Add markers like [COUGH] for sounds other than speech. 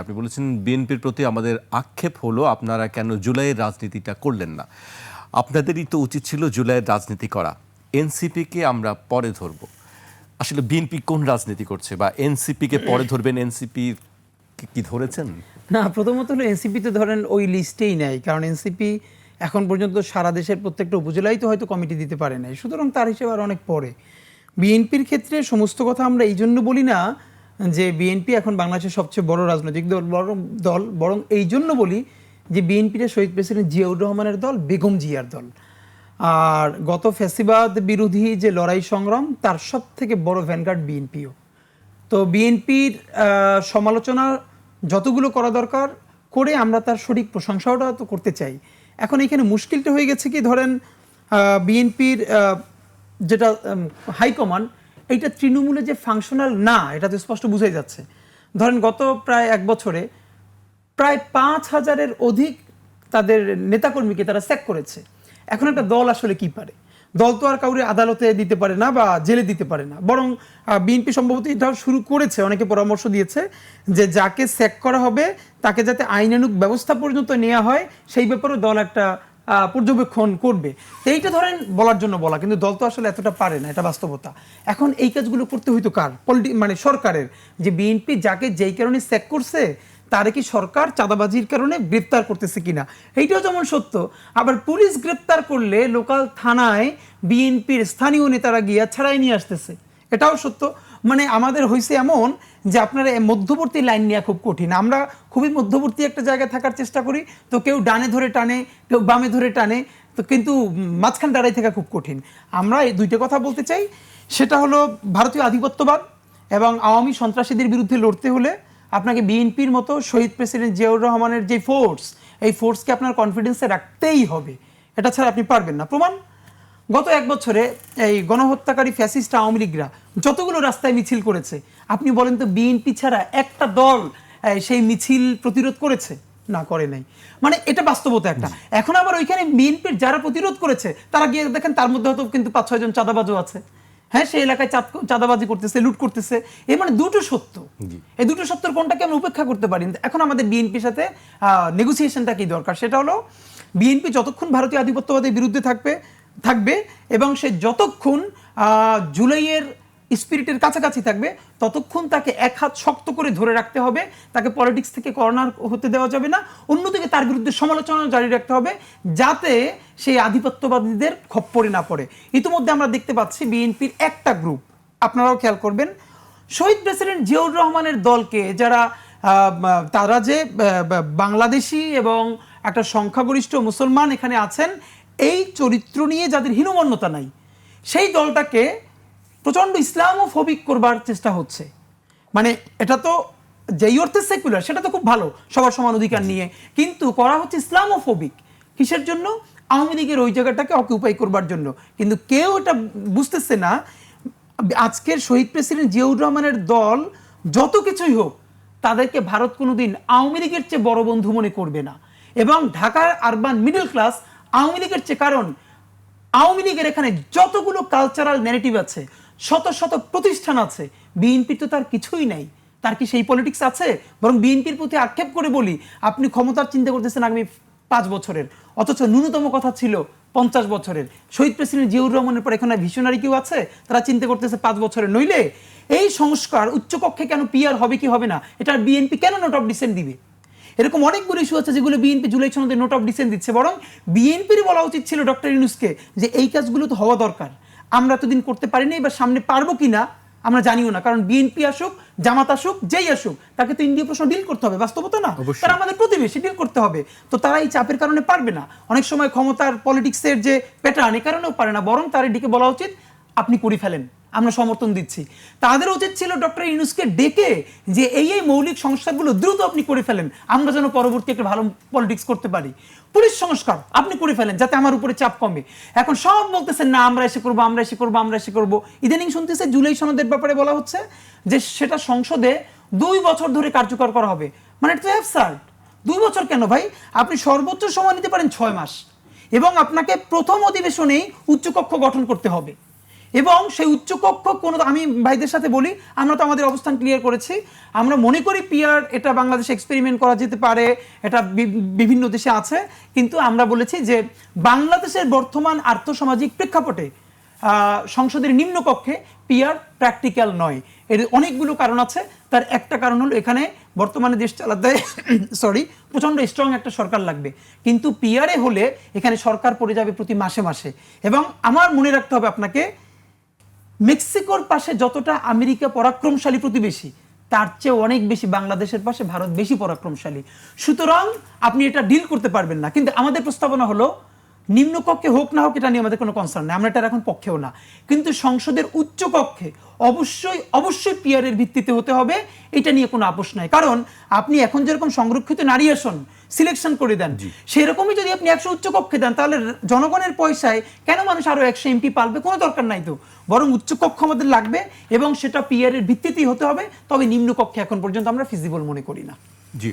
আপনি বলেছেন বিএনপির প্রতি আমাদের আক্ষেপ হলো, আপনারা কেন জুলাইয়ের রাজনীতিটা করলেন না? আপনাদেরই তো উচিত ছিল জুলাইয়ের রাজনীতি করা। এনসিপিকে আমরা পরে ধরব। আসলে বিএনপি কোন রাজনীতি করছে বা এনসিপিকে পরে ধরবেন? এনসিপি কি ধরেছেন? না, প্রথমত হলো এনসিপিতে ধরেন ওই লিস্টেই নেয় কারণ এনসিপি এখন পর্যন্ত সারা দেশের প্রত্যেকটা উপজেলায় তো হয়তো কমিটি দিতে পারে নাই। সুতরাং তার হিসেবে আর অনেক পরে। বিএনপির ক্ষেত্রে সমস্ত কথা আমরা এই জন্য বলি না যে বিএনপি এখন বাংলাদেশের সবচেয়ে বড় রাজনৈতিক দল বরং দল, বরং এই জন্য বলি যে বিএনপিটা শহীদ প্রেসিডেন্ট জিয়াউর রহমানের দল বেগম জিয়ার দল। আর গত ফ্যাসিবাদ বিরোধী যে লড়াই সংগ্রাম, তার সব থেকে বড় ভ্যানগার্ড বিএনপিও তো বিএনপির সমালোচনা যতগুলো করা দরকার করে আমরা তার সঠিক প্রশংসাটা তো করতে চাই। এখন এখানে মুশকিলটা হয়ে গেছে কি? ধরেন বিএনপির যেটা হাইকমান্ড এইটা তৃণমূলে যে ফাংশনাল না, এটা তো স্পষ্ট বুঝাই যাচ্ছে। ধরেন গত প্রায় এক বছরে প্রায় পাঁচ হাজারের অধিক তাদের নেতাকর্মীকে তারা স্যাক করেছে। এখন একটা দল আসলে কি পারে? দল তো আর কাউরে আদালতে দিতে পারে না বা জেলে দিতে পারে না। বরং বিএনপি সম্ভবত এটাও শুরু করেছে, অনেকে পরামর্শ দিয়েছে যে যাকে স্যাক করা হবে, তাকে যাতে আইনানুক ব্যবস্থা পর্যন্ত নেওয়া হয়, সেই ব্যাপারেও দল একটা পর্যবেক্ষণ করবে। তো এইটা ধরেন বলার জন্য বলা, কিন্তু দল তো আসলে এতটা পারে না, এটা বাস্তবতা। এখন এই কাজগুলো করতে হইতো কার? পলিটি মানে সরকারের। যে বিএনপি যাকে যেই কারণে স্যাক করছে, তারে কি সরকার চাঁদাবাজির কারণে গ্রেপ্তার করতেছে কিনা? এইটাও যেমন সত্য, আবার পুলিশ গ্রেপ্তার করলে লোকাল থানায় বিএনপির স্থানীয় নেতারা গিয়া ছাড়াই নিয়ে আসতেছে। এটাও সত্য। মানে আমাদের হয়েছে এমন যে আপনারা মধ্যবর্তী লাইন নেওয়া খুব কঠিন। আমরা খুবই মধ্যবর্তী একটা জায়গায় থাকার চেষ্টা করি, তো কেউ ডানে ধরে টানে, কেউ বামে ধরে টানে, তো কিন্তু মাঝখান দাঁড়াই থাকা খুব কঠিন। আমরা এই দুইটা কথা বলতে চাই, সেটা হলো ভারতীয় আধিপত্যবাদ এবং আওয়ামী সন্ত্রাসীদের বিরুদ্ধে লড়তে হলে আপনাকে বিএনপির মতো শহীদ প্রেসিডেন্ট জিয়াউর রহমানের যে ফোর্স এই ফোর্সকে আপনার কনফিডেন্সে রাখতেই হবে। এটা ছাড়া আপনি পারবেন না। প্রমাণ? গত এক বছরে এই গণহত্যাকারী ফ্যাসিস্ট আওয়ামী লীগরা যতগুলো রাস্তায় মিছিল করেছে আপনি বলেন তো বিএনপি ছাড়া একটা দল সেই মিছিল প্রতিরোধ করেছে? না করে নাই। মানে এটা বাস্তবতা একটা। এখন আবার ওইখানে বিএনপির যারা প্রতিরোধ করেছে তারা গিয়ে দেখেন তার মধ্যে হয়তো কিন্তু পাঁচ ছয়জন চাঁদাবাজও আছে। হ্যাঁ সেই এলাকায় চাঁদ- চাঁদাবাজি করতেছে লুট করতেছে। এই মানে দুটো সত্য। এই দুটো সত্যের কোনটাকে আমরা উপেক্ষা করতে পারি। না। এখন আমাদের বিএনপির সাথে নেগোসিয়েশনটা কি দরকার? সেটা হলো বিএনপি যতক্ষণ ভারতীয় আধিপত্যবাদের বিরুদ্ধে থাকবে থাকবে এবং সে যতক্ষণ জুলাইয়ের স্পিরিটের কাছাকাছি থাকবে, ততক্ষণ তাকে এক হাত শক্ত করে ধরে রাখতে হবে। তাকে পলিটিক্স থেকে করোনার হতে দেওয়া যাবে না। অন্যদিকে তার বিরুদ্ধে সমালোচনা জারি রাখতে হবে যাতে সেই আধিপত্যবাদীদের খপ্পরে না পড়ে। ইতিমধ্যে আমরা দেখতে পাচ্ছি বিএনপির একটা গ্রুপ আপনারাও খেয়াল করবেন। শহীদ প্রেসিডেন্ট জিয়াউর রহমানের দলকে যারা তারা যে বাংলাদেশি এবং একটা সংখ্যাগরিষ্ঠ মুসলমান এখানে আছেন এই চরিত্র নিয়ে যাদের হীনমন্যতা নাই, সেই দলটাকে প্রচণ্ড ইসলামোফোবিক করবার চেষ্টা হচ্ছে। মানে এটা তো যেই অর্থে সেকুলার সেটা তো খুব ভালো, সবার সমান অধিকার নিয়ে। কিন্তু করা হচ্ছে ইসলামোফোবিক। কিসের জন্য? আওয়ামী লীগের ওই জায়গাটাকে অকিউপাই করবার জন্য। কিন্তু কেউ এটা বুঝতেছে না, আজকের শহীদ প্রেসিডেন্ট জিয়াউর রহমানের দল যত কিছুই হোক, তাদেরকে ভারত কোনোদিন আওয়ামী লীগের চেয়ে বড় বন্ধু মনে করবে না। এবং ঢাকার আরবান মিডল ক্লাস আওয়ামী লীগের চেয়ে কারণ, আওয়ামী লীগের এখানে যতগুলো কালচারাল ন্যারেটিভ আছে, শত শত প্রতিষ্ঠান আছে বিএনপির তো তার কিছুই নাই। তার কি সেই পলিটিক্স আছে? বরং বিএনপির প্রতি আক্ষেপ করে বলি, আপনি ক্ষমতার চিন্তা করতেছেন আগামী পাঁচ বছরের। অথচ ন্যূনতম কথা ছিল পঞ্চাশ বছরের। শহীদ প্রেসিডেন্ট জিয়াউর রহমানের পর এখানে ভিশনারি কেউ আছে? তারা চিন্তা করতেছে পাঁচ বছরের। নইলে এই সংস্কার উচ্চকক্ষে কেন পিয়ার হবে কি হবে না? এটা বিএনপি কেন নোট অফ ডিসেন্ট দিবে? এরকম অনেকগুলো ইস্যু আছে যেগুলো বিএনপি জুলাই সনদে নোট অফ ডিসেন্ট দিচ্ছে। বরং বিএনপির বলা উচিত ছিল ডক্টর ইউনুসকে যে এই কাজগুলো তো হওয়া দরকার। আমরা এতদিন করতে পারিনি এবার সামনে পারব কিনা আমরা জানিও না। কারণ বিএনপি আসুক জামাত আসুক যেই আসুক তাকে তো ইন্ডিয়া প্রশ্ন ডিল করতে হবে বাস্তবতা না। তারা আমাদের প্রতিবেশী ডিল করতে হবে। তো তারা এই চাপের কারণে পারবে না। অনেক সময় ক্ষমতার পলিটিক্সের যে প্যাটার্ন এ কারণেও পারে না। বরং তার এদিকে বলা উচিত আপনি করে ফেলেন। আমরা সমর্থন দিচ্ছি। তাদের উচিত ছিল ডক্টর ইউনুসকে ডেকে যে এই এই মৌলিক সংস্কারগুলো দ্রুত আপনি করে ফেলেন, আমরা যেন পরবর্তী একটা ভালো পলিটিক্স করতে পারি। পুলিশ সংস্কার আপনি করে ফেলেন যাতে আমার উপরে চাপ কমে। এখন সব বলতেছেন না, আমরা এসে করব, আমরা এসে করব, আমরা এসে করব। ইদানিং শুনতেছে জুলাই সনদের ব্যাপারে বলা হচ্ছে যে সেটা সংসদে দুই বছর ধরে কার্যকর করা হবে। মানে এটা অ্যাবসার্ড দুই বছর কেন ভাই? আপনি সর্বোচ্চ সময় নিতে পারেন ছয় মাস এবং আপনাকে প্রথম অধিবেশনেই উচ্চকক্ষ গঠন করতে হবে। এবং সেই উচ্চকক্ষ কোনো, আমি ভাইদের সাথে বলি, আমরা তো আমাদের অবস্থান ক্লিয়ার করেছি। আমরা মনে করি পিয়ার, এটা বাংলাদেশে এক্সপেরিমেন্ট করা যেতে পারে, এটা বিভিন্ন দেশে আছে, কিন্তু আমরা বলেছি যে বাংলাদেশের বর্তমান আর্থসামাজিক প্রেক্ষাপটে সংসদের নিম্নকক্ষে পিয়ার প্র্যাকটিক্যাল নয়। এর অনেকগুলো কারণ আছে, তার একটা কারণ হলো এখানে বর্তমানে দেশ চালাতে [COUGHS] সরি প্রচণ্ড স্ট্রং একটা সরকার লাগবে। কিন্তু পিয়ারে হলে এখানে সরকার পড়ে যাবে প্রতি মাসে মাসে। এবং আমার মনে রাখতে হবে আপনাকে মেক্সিকোর পাশে যতটা আমেরিকা পরাক্রমশালী প্রতিবেশী, তার চেয়ে অনেক বেশি বাংলাদেশের পাশে ভারত বেশি পরাক্রমশালী। সুতরাং আপনি এটা ডিল করতে পারবেন না। কিন্তু আমাদের প্রস্তাবনা হলো নিম্নকক্ষে হোক না হোক এটা নিয়ে আমাদের কোনো কনসার্ন নেই। আমরা এটার এখন পক্ষেও না। কিন্তু সংসদের উচ্চকক্ষে অবশ্যই অবশ্যই পিয়ারের ভিত্তিতে হতে হবে এটা নিয়ে কোনো আপোষ নাই। কারণ আপনি এখন যেরকম সংরক্ষিত নারী আসন সিলেকশন করে দেন সেরকমই যদি আপনি একশো উচ্চ কক্ষে দেন তাহলে জনগণের পয়সায় কেন মানুষ আরও একশো এমপি পালবে? কোনো দরকার নাই তো। বরং উচ্চ কক্ষ আমাদের লাগবে এবং সেটা পিয়ারের ভিত্তিতেই হতে হবে। তবে নিম্নকক্ষে এখন পর্যন্ত আমরা ফিজিবল মনে করি না। জি।